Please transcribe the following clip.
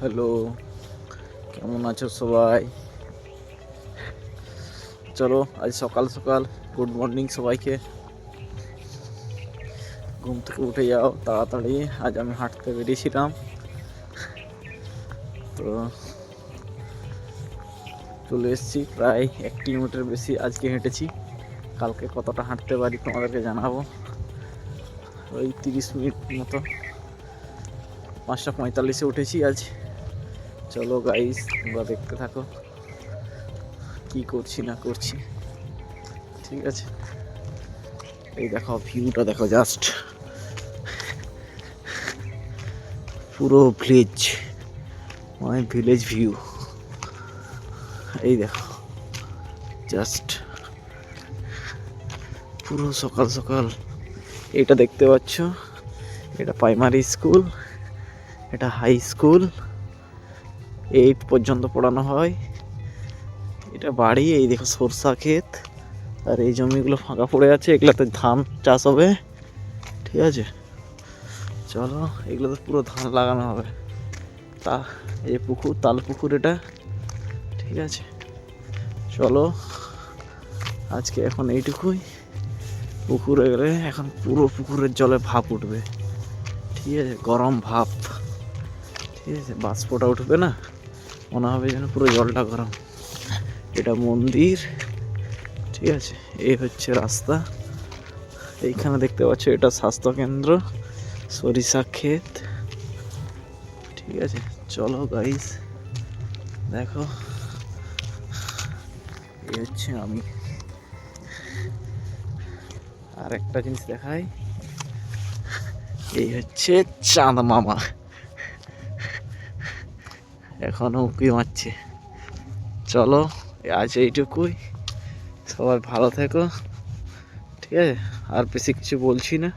Hello, কেমন আছো সবাই? চলো, আজ সকাল সকাল গুড মর্নিং সবাইকে। ঘুম থেকে উঠে যাও তাড়াতাড়ি, আজ আমি হাঁটতে বেরিয়েছিলাম। তো চলে এসেছি, প্রায় এক কিলোমিটার বেশি আজকে হেঁটেছি। কালকে কতটা হাঁটতে পারি তোমাদেরকে জানাব। ওই তিরিশ মিনিট মতো। পাঁচটা পঁয়তাল্লিশে উঠেছি আজ। চলো গাইস তোমরা দেখতে থাকো। কি করছি না করছি। ঠিক আছে? এই দেখো ভিউটা দেখো জাস্ট পুরো ভিলেজ মানে ভিলেজ ভিউ এই দেখো। জাস্ট পুরো সকাল সকাল। এটা দেখতে পাচ্ছ। এটা প্রাইমারি স্কুল এটা হাই স্কুল এইট পর্যন্ত পড়ানো হয়। এটা বাড়ি, এই দেখো সরষা ক্ষেত। আর এই জমিগুলো ফাঁকা পড়ে আছে, এগুলোতে ধান চাষ হবে। ঠিক আছে? চলো, এগুলোতে পুরো ধান লাগানো হবে। তা, এই পুকুর, তাল পুকুর এটা। ঠিক আছে? চলো, আজকে এখন এইটুকুই। পুকুরে গেলে এখন পুরো পুকুরের জলে ভাপ উঠবে। ঠিক আছে? গরম ভাপ। ঠিক আছে? বাষ্পটা উঠবে না? মনে হবে যেন পুরো জলটা গরম। এটা মন্দির। ঠিক আছে, এই হচ্ছে রাস্তা। এইখানে দেখতে পাচ্ছ, এটা স্বাস্থ্যকেন্দ্র, সরিষা ক্ষেত। ঠিক আছে, চলো গাইস দেখো। এই হচ্ছে আমি। আর একটা জিনিস দেখাই। এই হচ্ছে চাঁদ মামা। এখনও উঁকি মারছে। চলো, আজ এইটুকুই। সবাই ভালো থেকো, ঠিক আছে? আর বেশি কিছু বলছি না।